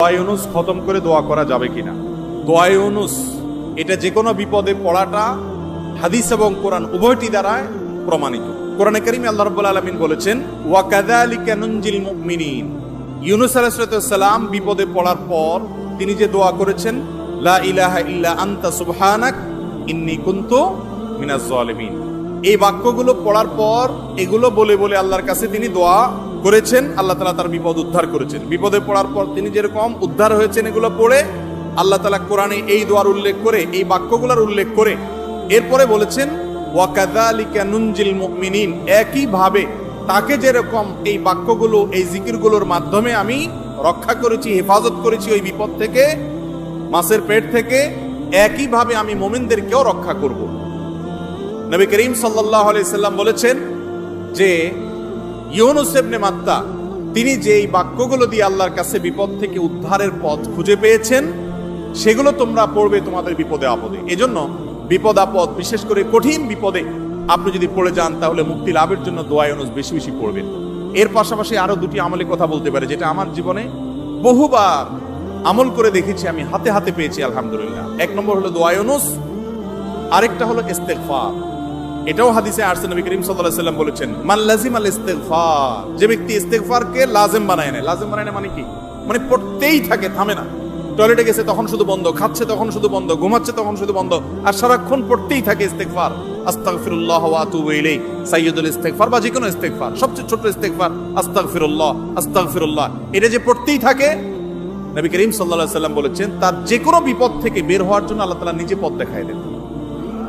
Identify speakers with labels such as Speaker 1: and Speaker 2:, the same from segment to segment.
Speaker 1: দোয়া খতম করে দোয়া করা যাবে কিনা? দোয়া এটা যে কোনো বিপদে পড়াটা হাদিস এবং কোরআন উভয়টি দ্বারায় প্রমাণিত। কোরআনে কারিমে আল্লাহ রাব্বুল আলামিন বলেছেন, ওয়া কাযালিকা নুনজিল মুমিনিন। ইউনুস আলাইহিস সালাম বিপদে পড়ার পর তিনি যে দোয়া করেছেন, লা ইলাহা ইল্লা আনতা সুবহানাক, ইন্নী কুনতু মিনাজ এই বাক্যগুলো পড়ার পর এগুলো বলে বলে আল্লাহর কাছে তিনি দোয়া করেছেন, আল্লাহ তালা তার বিপদ উদ্ধার করেছেন। বিপদে পড়ার পর তিনি যেরকম উদ্ধার হয়েছেন এগুলো পড়ে, আল্লাহ তালা কোরআনে এই দোয়ার উল্লেখ করে, এই বাক্যগুলোর উল্লেখ করে, এরপরে বলেছেন ওয়াকাদালিকা নুনজিল মুমিনিন একই ভাবে তাকে যেরকম এই বাক্যগুলো, এই জিকিরগুলোর মাধ্যমে আমি রক্ষা করেছি, হেফাজত করেছি ওই বিপদ থেকে, মাছের পেট থেকে, একইভাবে আমি মোমিনদেরকেও রক্ষা করব। নবী করিম সাল্লাহ সাল্লাম বলেছেন যে ইউনুস ইবনে মাত্তা, তিনি যে এই বাক্যগুলো দিয়ে আল্লাহর কাছে বিপদ থেকে উদ্ধারের পথ খুঁজে পেয়েছেন, সেগুলো তোমরা পড়বে তোমাদের বিপদে আপদে। এজন্য বিপদ আপদ, বিশেষ করে কঠিন বিপদে আপনি যদি পড়ে যান, তাহলে মুক্তি লাভের জন্য দোয়া ইউনুস বেশি বেশি পড়বেন। এর পাশাপাশি আরও দুটি আমলে কথা বলতে পারে, যেটা আমার জীবনে বহুবার আমল করে দেখেছি, আমি হাতে হাতে পেয়েছি, আলহামদুলিল্লাহ। এক নম্বর হলো দোয়া ইউনুস, আরেকটা হলো ইস্তেগফার। এটাও হাদিসে আসছে নবী করিম সাল্লাল্লাহু আলাইহি সাল্লাম বলেছেন, মান লাজিম আল ইস্তেগফার যে ব্যক্তি ইস্তেগফারকে লাজিম বানায় নেয়। লাজিম বানায় নেয় মানে কি? মানে পড়তেই থাকে, থামে না। টয়লেটে গেছে তখন শুধু বন্ধ, খাচ্ছে তখন শুধু বন্ধ, ঘুমাচ্ছে তখন শুধু বন্ধ, আর সারাক্ষণ পড়তেই থাকে ইস্তেগফার। আস্তাগফিরুল্লাহ ওয়া আতুবু সাইয়্যিদুল বা যে কোনো সবচেয়ে ছোট ইস্তেগফার, আস্তাগফিরুল্লাহ আস্তাগফিরুল্লাহ। এটা যে পড়তেই থাকে, নবী করিম সাল্লাল্লাহু আলাইহি বলেছেন, তার যে কোনো বিপদ থেকে বের হওয়ার জন্য আল্লাহ তাআলা নিজে পথ দেখায় দেন।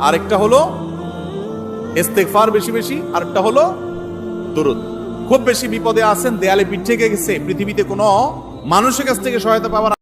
Speaker 1: আরেকটা হলো ইস্তেগফার বেশি বেশি, আরেকটা হলো দরুদ। খুব বেশি বিপদে আছেন, দেয়ালে পিঠ থেকে গেছে, পৃথিবীতে কোনো মানুষের কাছ থেকে সহায়তা পাওয়ার